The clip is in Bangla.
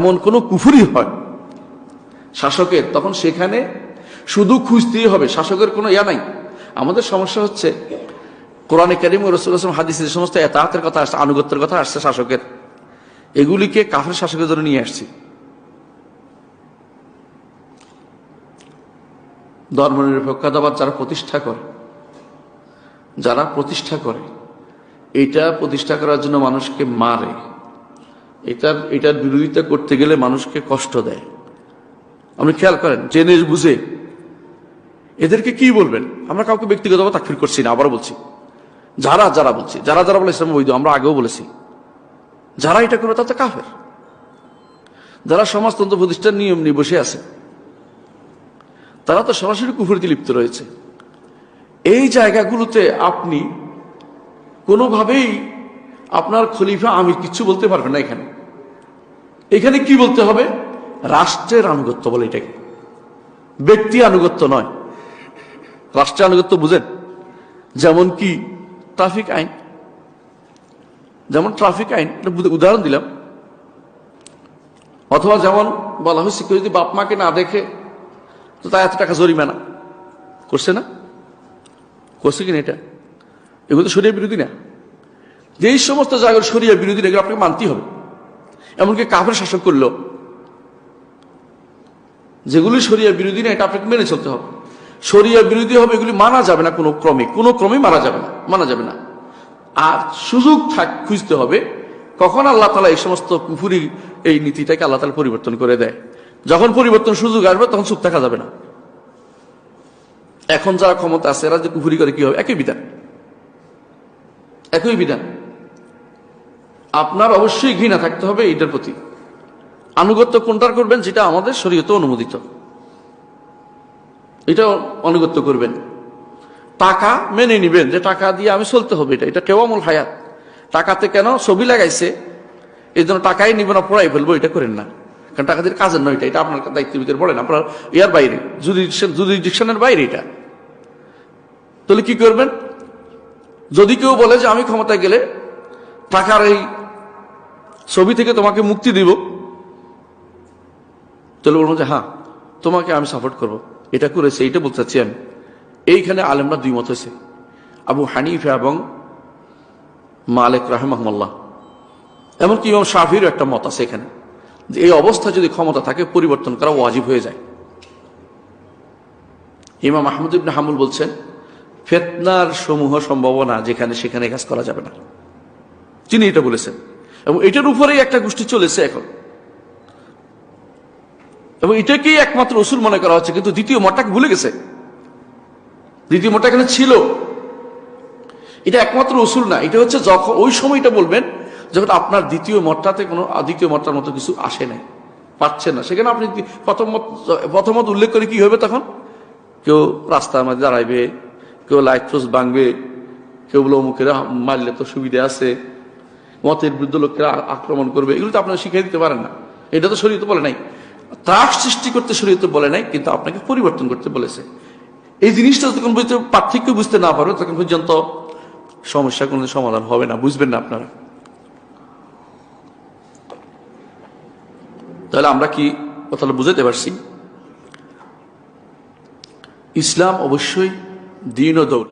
এমন কোনো কুফুরি হয়। শাসকের, তখন সেখানে শুধু খুঁজতেই হবে, শাসকের কোনো ইয়া নাই। আমাদের সমস্যা হচ্ছে, কোরআনে করিম রসুল আসলাম হাদিসে যে সমস্ত এতাহাতের কথা আসছে, আনুগত্যের কথা আসছে শাসকের, এগুলিকে কাফের শাসকের জন্য নিয়ে আসছি। ধর্মনিরপেক্ষতাবাদ যারা প্রতিষ্ঠা করে, যারা প্রতিষ্ঠা করে, এটা প্রতিষ্ঠা করার জন্য মানুষকে মারে। এটার এটার বিরোধিতা করতে গেলে মানুষকে কষ্ট দেয়। আপনি খেয়াল করেন জেনে বুঝে, এদেরকে কি বলবেন? আমরা কাউকে ব্যক্তিগতভাবে তাকফির করছি না আবার বলছি। যারা যারা বলছি, যারা যারা বলে ইসলাম বৈধ, আমরা আগেও বলেছি। যারা এটা করে তাতে কাফের। যারা সমাজতন্ত্র প্রতিষ্ঠান নিয়ম নিয়ে বসে আছে, তারা তো সরাসরি কুফুরিতে লিপ্ত রয়েছে। এই জায়গাগুলোতে আপনি কোনোভাবেই আপনার খলিফা আমি কিচ্ছু বলতে পারবেন না এখানে। এখানে কি বলতে হবে? রাষ্ট্রের আনুগত্য বলে এটাকে। ব্যক্তি আনুগত্য নয়। রাষ্ট্রের আনুগত্য বুঝেন। যেমন কি ট্রাফিক আইন। যেমন ট্রাফিক আইন উদাহরণ দিলাম। অথবা যেমন বলা হয়েছে কেউ যদি বাপ মাকে না দেখে তো তাই এত টাকা জরিমানা। করছে না? করছে কিনা এটা? এগুলো তো শরীর বিরোধী না। যেই সমস্ত জায়গার শরীয় বিরোধী এগুলো আপনাকে মানতেই হবে। এমনকি কাফের শাসক করল। যেগুলি শরিয়া বিরোধী না, এটা আপনাকে মেনে চলতে হবে। শরিয়া বিরোধী হবে, এগুলি মানা যাবে না কোনো ক্রমে। কোনো ক্রমে মানা যাবে না, মানা যাবে না। আর সুযোগ থাক, খুঁজতে হবে। কখন আল্লাহ তালা এই সমস্ত কুফুরি এই নীতিটাকে আল্লাহ তালা পরিবর্তন করে দেয়। যখন পরিবর্তন সুযোগ আসবে, তখন চুপ থাকা যাবে না। এখন যারা ক্ষমতা আছে, এরা যে কুফুরি করে কি হবে? একই বিধান। একই বিধান। আপনার অবশ্যই ঘৃণা থাকতে হবে এটার প্রতি। আনুগত্য কোনটার করবেন যেটা আমাদের শরীয়তে অনুমোদিত। এটা অনুগত্য করবেন। টাকা মেনে নিবেন যে টাকা দিয়ে আমি চলতে হবে এটা। এটা কেউ আমল হায়াত। টাকাতে কেন ছবি লাগাইছে এই জন্য টাকাই নিব না, পড়াই ফেলব, এটা করেন না। কারণ টাকা দিয়ে কাজের নয় এটা। এটা আপনার দায়িত্বের ভিতরে পড়ে না আপনার ইয়ার বাইরে জুডিকশনের বাইরে এটা। তাহলে কি করবেন? যদি কেউ বলে যে আমি ক্ষমতায় গেলে টাকার এই ছবি থেকে তোমাকে মুক্তি দিব। তাহলে বলব যে হ্যাঁ তোমাকে আমি সাপোর্ট করব। এটা করেছে, এইটা বলতে চাচ্ছি আমি। এইখানে আলেমরা দুই মত হয়েছে। আবু হানিফা এবং মালিক রাহমাহমল্লাহ। এমনকি ইমাম শাফিরও একটা মত আছে এখানে। যে এই অবস্থা যদি ক্ষমতা থাকে, পরিবর্তন করা ওয়াজিব হয়ে যায়। ইমাম আহমদ ইবনে হামুল বলছেন, ফেতনার সমূহ সম্ভাবনা যেখানে সেখানে কাজ করা যাবে না। তিনি এটা বলেছেন। এবং এটার উপরেই একটা গোষ্ঠী চলেছে এখন। এবং এটাকেই একমাত্র ওসুল মনে করা হচ্ছে, কিন্তু দ্বিতীয় মতটাকে ভুলে গেছে। দ্বিতীয় মতটা এখানে ছিল। এটা একমাত্র ওসুল না, এটা হচ্ছে যখন, ওই সময়টা বলবেন যখন আপনার দ্বিতীয় মতটাতে কোনো দ্বিতীয় মতটার মতো কিছু আসে নাই, পাচ্ছেন না। সেখানে আপনি দি- প্রথম মত প্রথম মত উল্লেখ করে কি হবে তখন? কেউ রাস্তার মাঝে দাঁড়াইবে, কেউ লাইট পোস্ট ভাঙবে, কেউ বলে অমুকেরা মারলে তো সুবিধা আছে মতের বিরুদ্ধে লোকেরা আক্রমণ করবে, এগুলো তো আপনারা শিখিয়ে দিতে পারেন না। এটা তো শরীয়তে বলে নাই। ত্রাস সৃষ্টি করতে শরীয়তে বলে নাই, কিন্তু আপনাকে পরিবর্তন করতে বলেছে। এই জিনিসটা যতক্ষণ পর্যন্ত পার্থক্য বুঝতে না পারবে তখন পর্যন্ত সমস্যা কোনো সমাধান হবে না, বুঝবেন না আপনারা। তাহলে আমরা কি কথাটা বুঝাতে পারছি? ইসলাম অবশ্যই দিন ও দৌড়।